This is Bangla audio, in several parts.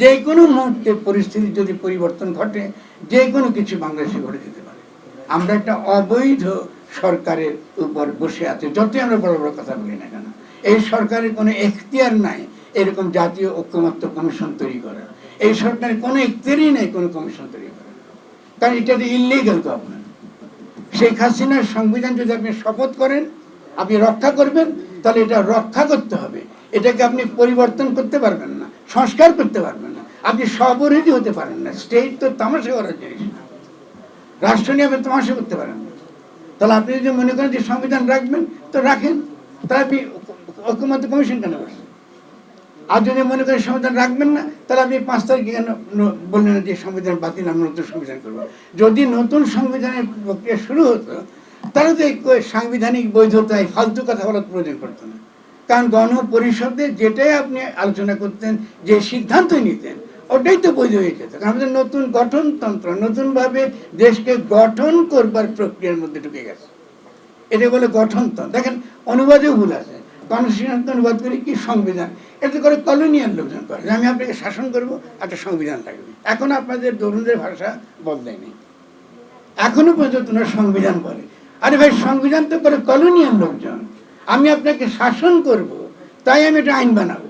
যে কোনো মুহূর্তে পরিস্থিতি যদি পরিবর্তন ঘটে, যে কোনো কিছু বাংলাদেশে ঘটে যেতে পারে। আমরা একটা অবৈধ সরকারের উপর বসে আছি, যতই আমরা বড় বড় কথা বলি না কেন। এই সরকারের কোনো এখতিয়ার নাই এরকম জাতীয় ঐক্যমত্য কমিশন তৈরি করা। এই সরকারের কোনো এখতিয়ারই নেই কোনো কমিশন তৈরি করা। কারণ এটা তো ইলিগাল গভর্নমেন্ট শেখ হাসিনার সংবিধান যদি আপনি শপথ করেন, আপনি রক্ষা করবেন, তাহলে এটা রক্ষা করতে হবে। এটাকে আপনি পরিবর্তন করতে পারবেন না, সংস্কার করতে পারবেন আপনি স্বপরিধি হতে পারেন না। স্টেট তো তামাশা করার জিনিস। রাষ্ট্র নিয়ে আপনি তামাশা করতে পারেন তাহলে আপনি যদি মনে করেন যে সংবিধান রাখবেন, তো রাখেন। তাহলে আপনি ঐক্যমত্য কমিশন কেন বসেন আর যদি মনে করেন সংবিধান রাখবেন না, তাহলে আপনি পাঁচ তারিখে কেন বললেন যে সংবিধান বাতিল, আমরা নতুন সংবিধান করব। যদি নতুন সংবিধানের প্রক্রিয়া শুরু হতো, তাহলে তো সাংবিধানিক বৈধতায় ফালতু কথা বলার প্রয়োজন পড়তো না। কারণ গণপরিষদে যেটাই আপনি আলোচনা করতেন, যে সিদ্ধান্তই নিতেন ওটাই তো বৈধ হয়ে যেত। আমাদের নতুন গঠনতন্ত্র, নতুনভাবে দেশকে গঠন করবার প্রক্রিয়ার মধ্যে ঢুকে গেছে। এটা বলে গঠনতন্ত্র। দেখেন অনুবাদেও ভুল আছে। কনস্টিটিউশন অনুবাদ করি কি সংবিধান? এটা করে কলোনিয়াল লোকজন করে। যে আমি আপনাকে শাসন করব, একটা সংবিধান লাগবে এখন আপনাদের তরুণদের ভাষা বদলায়নি। এখনও পর্যন্ত ওনারা সংবিধান বলে। আরে ভাই, সংবিধান তো করে কলোনিয়াল লোকজন। আমি আপনাকে শাসন করব, তাই আমি একটা আইন বানাবো।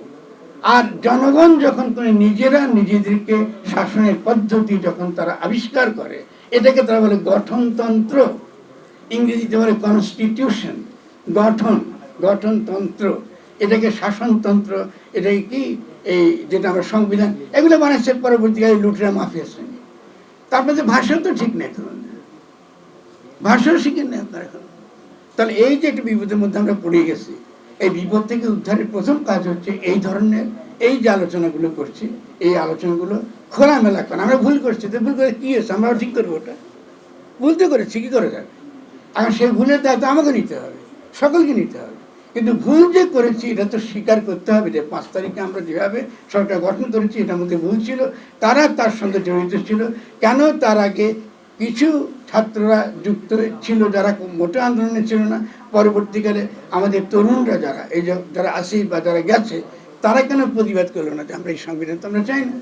আর জনগণ যখন নিজেরা নিজেদেরকে শাসনের পদ্ধতি যখন তারা আবিষ্কার করে, এটাকে তারা বলে গঠনতন্ত্র। ইংরেজিতে বলে কনস্টিটিউশন গঠন, গঠনতন্ত্র। এটাকে শাসনতন্ত্র, এটাকে কি? এই যেটা আমরা সংবিধান, এগুলো বানাচ্ছে পরবর্তীকালে লুটেরা মাফিয়া শ্রেণি তারপরে ভাষা তো ঠিক নেই তরুণদের ভাষাও শিখেন না আপনারা এখন। তাহলে এই যে একটা বিপদের মধ্যে আমরা পড়ে গেছি এই বিপদ থেকে উদ্ধারের প্রথম কাজ হচ্ছে এই ধরনের এই যে আলোচনাগুলো করছি, এই আলোচনাগুলো খোলামেলা করা। আমরা ভুল করছি, তো ভুল করে কী হয়েছে? আমরাও ঠিক করব ওটা। ভুল তো করেছি, কী করে যাবে? এখন সেই ভুলের দায়িত্ব আমাকে নিতে হবে, সকলকে নিতে হবে। কিন্তু ভুল যে করেছি, এটা তো স্বীকার করতে হবে যে পাঁচ তারিখে আমরা যেভাবে সরকার গঠন করেছি, এটার মধ্যে ভুল ছিল, তারা তার সঙ্গে জড়িত ছিল। কেন তার আগে কিছু ছাত্ররা যুক্ত ছিল যারা মোটা আন্দোলনে ছিল না, পরবর্তীকালে আমাদের তরুণরা যারা, এই যারা আসি বা যারা গেছে, তারা কেন প্রতিবাদ করল না যে আমরা এই সংবিধান তো আমরা চাই না?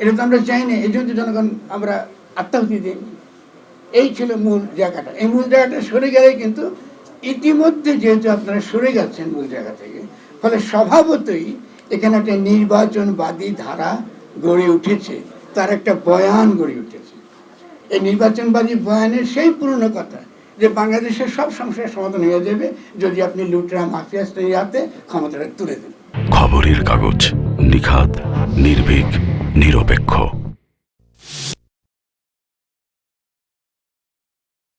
এটা তো আমরা চাই না, এই জন্য জনগণ আমরা আত্মাহুতি দিই। এই ছিল মূল জায়গাটা। এই মূল জায়গাটা সরে গেলে কিন্তু ইতিমধ্যে যেহেতু আপনারা সরে গেছেন মূল জায়গা থেকে, ফলে স্বভাবতই এখানে একটা নির্বাচনবাদী ধারা গড়ে উঠেছে, তার একটা বয়ান গড়ে উঠেছে। এই নির্বাচনবাদী বয়ানের সেই পুরনো কথা যে বাংলাদেশের সব সমস্যার সমাধান হয়ে যাবে যদি আপনি লুটরা, মাফিয়া শ্রেণির হাতে ক্ষমতাটা তুলে দেন। খবরের কাগজ নিখাত নির্ভীক, নিরপেক্ষ।